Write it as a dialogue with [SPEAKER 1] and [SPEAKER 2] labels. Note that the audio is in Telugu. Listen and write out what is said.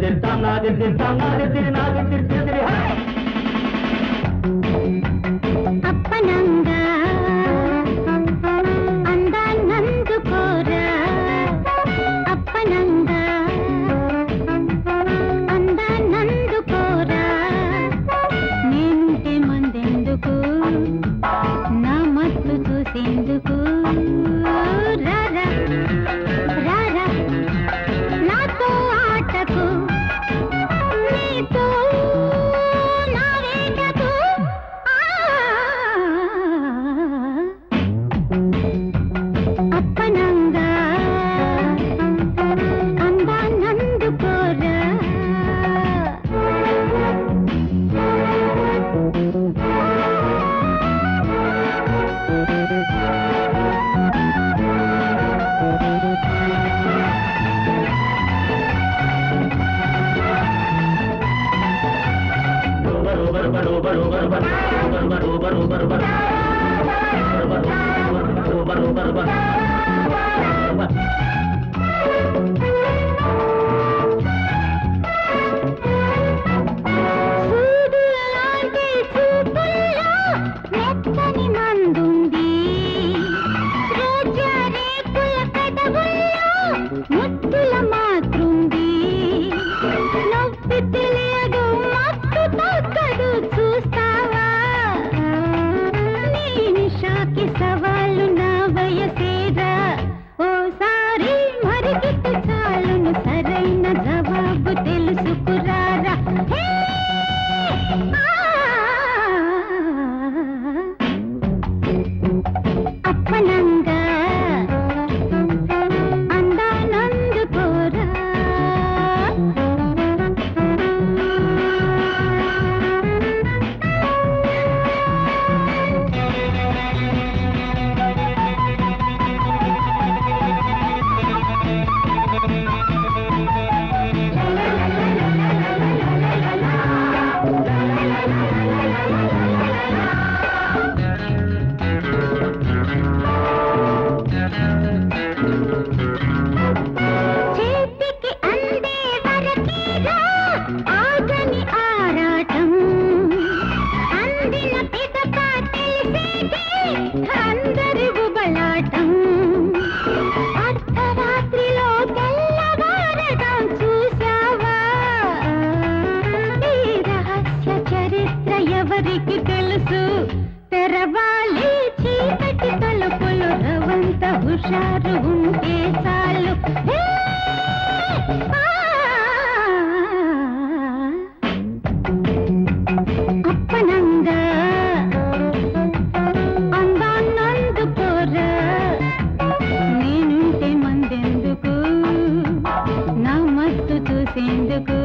[SPEAKER 1] తిడతా నా తిడతా బరు బరు బరు బరు బరు బరు బరు బరు బరు
[SPEAKER 2] के सवा ఎవరికి తెలుసు? తెరవాలి చీకటి తలుపులు రవంత హుషారు ఉంటే చాలు. అప్పనంగా అందాన్నందు పోరా నేనుంటే మందెందుకు? నా మత్తు చూసేందుకు?